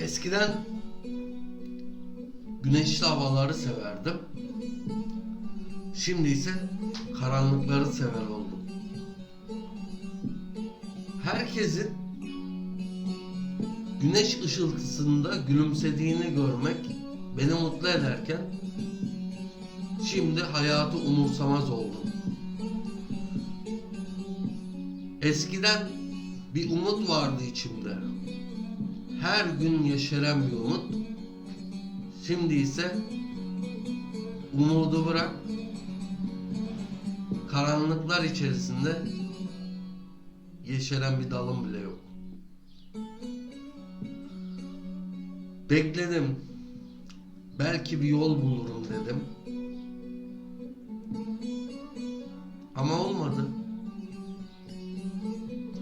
Eskiden güneşli havaları severdim. Şimdi ise karanlıkları sever oldum. Herkesin güneş ışıltısında gülümsediğini görmek beni mutlu ederken şimdi hayatı umursamaz oldum. Eskiden bir umut vardı içimde. Her gün yeşeren bir umut. Şimdi ise umudu bırak. Karanlıklar içerisinde yeşeren bir dalım bile yok. Bekledim. Belki bir yol bulurum dedim. Ama olmadı.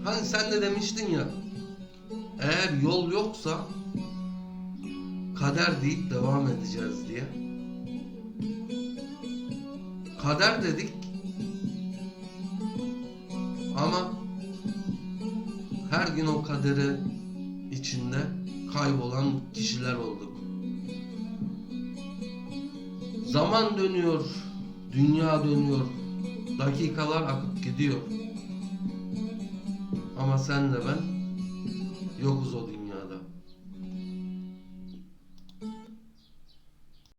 Hani sen de demiştin ya. Eğer yol yoksa kader deyip devam edeceğiz diye. Kader dedik. Ama her gün o kaderi içinde kaybolan kişiler olduk. Zaman dönüyor, dünya dönüyor, dakikalar akıp gidiyor. Ama sen de ben yokuz o dünyada.